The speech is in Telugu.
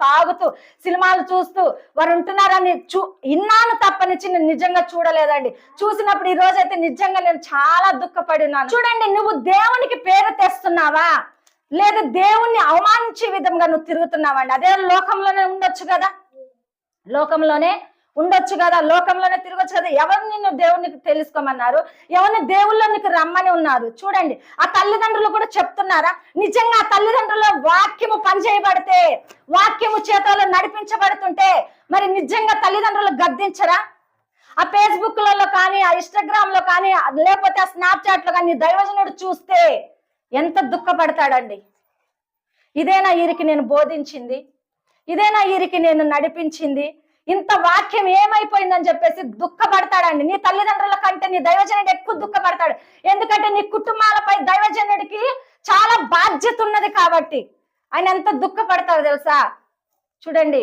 తాగుతూ సినిమాలు చూస్తూ వారు ఉంటున్నారని చూ ఇన్నాను తప్పనిచ్చి నేను నిజంగా చూడలేదండి. చూసినప్పుడు ఈ రోజు అయితే నిజంగా నేను చాలా దుఃఖపడి చూడండి నువ్వు దేవునికి పేరు తెస్తున్నావా? లేదు దేవుణ్ణి అవమానించే విధంగా నువ్వు తిరుగుతున్నావండి అదే లోకంలోనే ఉండొచ్చు కదా? లోకంలోనే ఉండొచ్చు కదా? లోకంలోనే తిరగచ్చు కదా? ఎవరు నిన్ను దేవునికి తెలుసుకోమన్నారు? ఎవరిని దేవుళ్ళు నీకు రమ్మని ఉన్నారు? చూడండి ఆ తల్లిదండ్రులు కూడా చెప్తున్నారా? నిజంగా ఆ తల్లిదండ్రుల వాక్యము పనిచేయబడితే వాక్యము చేతలో నడిపించబడుతుంటే మరి నిజంగా తల్లిదండ్రులు గద్దించరా? ఆ ఫేస్బుక్లలో కానీ ఆ ఇన్స్టాగ్రామ్లో కానీ లేకపోతే ఆ స్నాప్చాట్లో కానీ దైవజనుడు చూస్తే ఎంత దుఃఖపడతాడండి. ఇదేనా వీరికి నేను బోధించింది? ఇదేనా వీరికి నేను నడిపించింది? ఇంత వాక్యం ఏమైపోయిందని చెప్పేసి దుఃఖపడతాడండి. నీ తల్లిదండ్రుల కంటే నీ దైవజనుడు ఎక్కువ దుఃఖపడతాడు. ఎందుకంటే నీ కుటుంబాలపై దైవజనుడికి చాలా బాధ్యత ఉన్నది కాబట్టి. ఆయన ఎంత దుఃఖపడతారు తెలుసా? చూడండి.